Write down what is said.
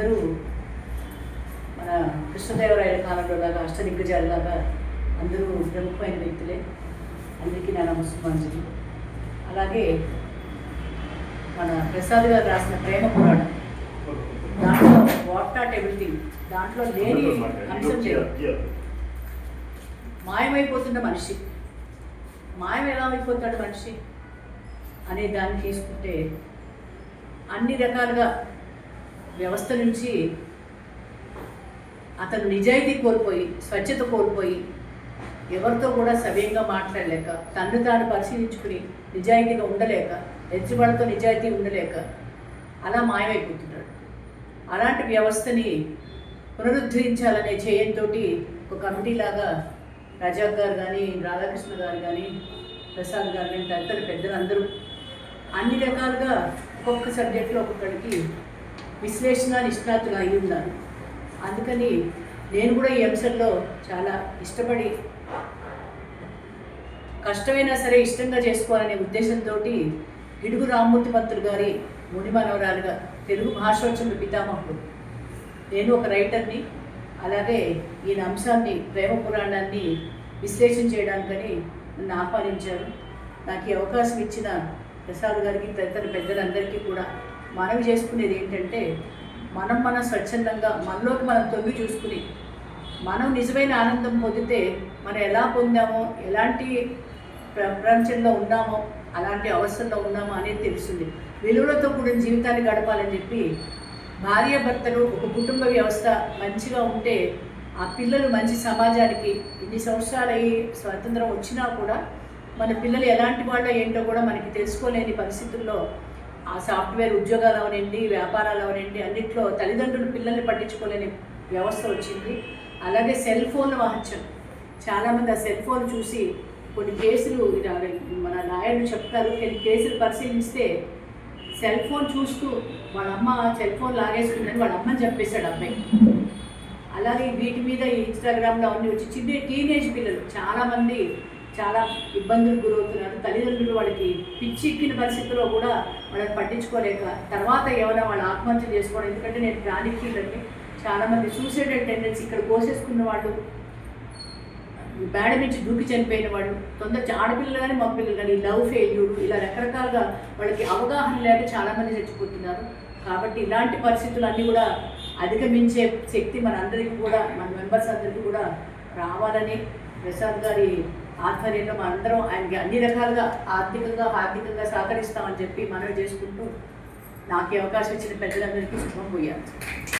అందరూ మన కృష్ణదేవరాయల కాలంలో లాగా అష్టదిగ్గజాలలాగా అందరూ ప్రముఖమైన వ్యక్తులే. అందరికీ నా నమస్కారం అలాగే మన ప్రసాద్ గారు రాసిన ప్రేమ పురాణం. దాంట్లో వాట్ నాట్ ఎవ్రీథింగ్. దాంట్లో లేని అంశం లేదు. మాయమైపోతున్న మనిషి. మాయం ఎలా అయిపోతాడు మనిషి? అనే దాన్ని తీసుకుంటే అన్ని రకాలుగా వ్యవస్థ నుంచి అతను నిజాయితీ కోల్పోయి స్వచ్ఛత కోల్పోయి ఎవరితో కూడా సవ్యంగా మాట్లాడలేక తన్ను తాను పరిశీలించుకుని నిజాయితీగా ఉండలేక ఎదుటివాళ్ళతో నిజాయితీ ఉండలేక అలా మాయమైపోతున్నాడు అలాంటి వ్యవస్థని పునరుద్ధరించాలనే చేయంతో ఒక కమిటీ లాగా రజాక్ గారు కానీ రాధాకృష్ణ గారు కానీ ప్రసాద్ గారు కానీ తదితర పెద్దలందరూ అన్ని రకాలుగా ఒక్కొక్క సబ్జెక్టులో ఒక్కొక్కడికి విశ్లేషణ నిష్ణాతులు అయి ఉన్నారు అందుకని నేను కూడా ఈ అంశంలో చాలా ఇష్టపడి కష్టమైనా సరే ఇష్టంగా చేసుకోవాలనే ఉద్దేశంతో గిడుగు రామ్మూర్తి పంతులు గారి ముని మనవరాలుగా తెలుగు భాషోత్సవ పితామహుడు. నేను ఒక రైటర్ని అలాగే ఈయన అంశాన్ని ప్రేమ పురాణాన్ని విశ్లేషణ చేయడానికని నన్ను ఆహ్వానించారు. నాకు ఈ అవకాశం ఇచ్చిన ప్రసాద్ గారికి తదితర పెద్దలందరికీ కూడా మనవి చేసుకునేది ఏంటంటే మనం మనం స్వచ్ఛందంగా మనలోకి మనం తొంగి చూసుకుని మనం నిజమైన ఆనందం పొందితే మనం ఎలా పొందామో ఎలాంటి ప్ర- ప్రపంచంలో ఉన్నామో అలాంటి అవస్థల్లో ఉన్నామో అనేది తెలుస్తుంది. విలువలతో కూడిన జీవితాన్ని గడపాలని చెప్పి భార్య భర్తలు ఒక కుటుంబ వ్యవస్థ మంచిగా ఉంటే ఆ పిల్లలు మంచి సమాజానికి ఇన్ని సంవత్సరాలు అయ్యి స్వాతంత్రం వచ్చినా కూడా మన పిల్లలు ఎలాంటి వాళ్ళ ఏంటో కూడా మనకి తెలుసుకోలేని పరిస్థితుల్లో ఆ సాఫ్ట్వేర్ ఉద్యోగాలు అవనండి వ్యాపారాలు అవనండి అన్నిట్లో తల్లిదండ్రులు పిల్లల్ని పట్టించుకోలేని వ్యవస్థ వచ్చింది. అలాగే సెల్ ఫోన్ మహత్యం చాలామంది ఆ సెల్ ఫోన్ చూసి కొన్ని కేసులు మన లాయర్లు చెప్తారు కొన్ని కేసులు పరిశీలిస్తే సెల్ ఫోన్ చూస్తూ వాళ్ళ అమ్మ సెల్ ఫోన్ లాగేసుకుందని వాళ్ళ అమ్మని చెప్పేశాడు అబ్బాయి అలాగే వీటి మీద ఇన్స్టాగ్రామ్లో అవన్నీ వచ్చి చిన్న టీనేజ్ పిల్లలు చాలామంది చాలా ఇబ్బందులు గురవుతున్నారు. తల్లిదండ్రులు వాళ్ళకి పిచ్చి పరిస్థితుల్లో కూడా వాళ్ళని పట్టించుకోలేక తర్వాత ఏమైనా వాళ్ళు ఆత్మహత్య చేసుకోవడం ఎందుకంటే నేను ప్రాణిక్ చాలామంది సూసైడల్ టెండెన్సీ ఇక్కడ కోసేసుకున్న వాళ్ళు బేడ నుంచి దూకి చనిపోయిన వాళ్ళు తొందర ఆడపిల్లలు కానీ మగపిల్లలు కానీ లవ్ ఫెయిల్యూర్ ఇలా రకరకాలుగా వాళ్ళకి అవగాహన లేక చాలామంది చచ్చిపోతున్నారు. కాబట్టి ఇలాంటి పరిస్థితులు అన్నీ కూడా అధిగమించే శక్తి మనందరికీ కూడా మన మెంబర్స్ అందరికీ కూడా రావాలని ప్రసాద్ గారి ఆధ్వర్యంలో మనందరం ఆయనకి అన్ని రకాలుగా ఆర్థికంగా ఆర్థికంగా సహకరిస్తామని చెప్పి మనవి చేసుకుంటూ నాకు అవకాశం ఇచ్చిన పెద్దలందరికీ శుభం పోయాను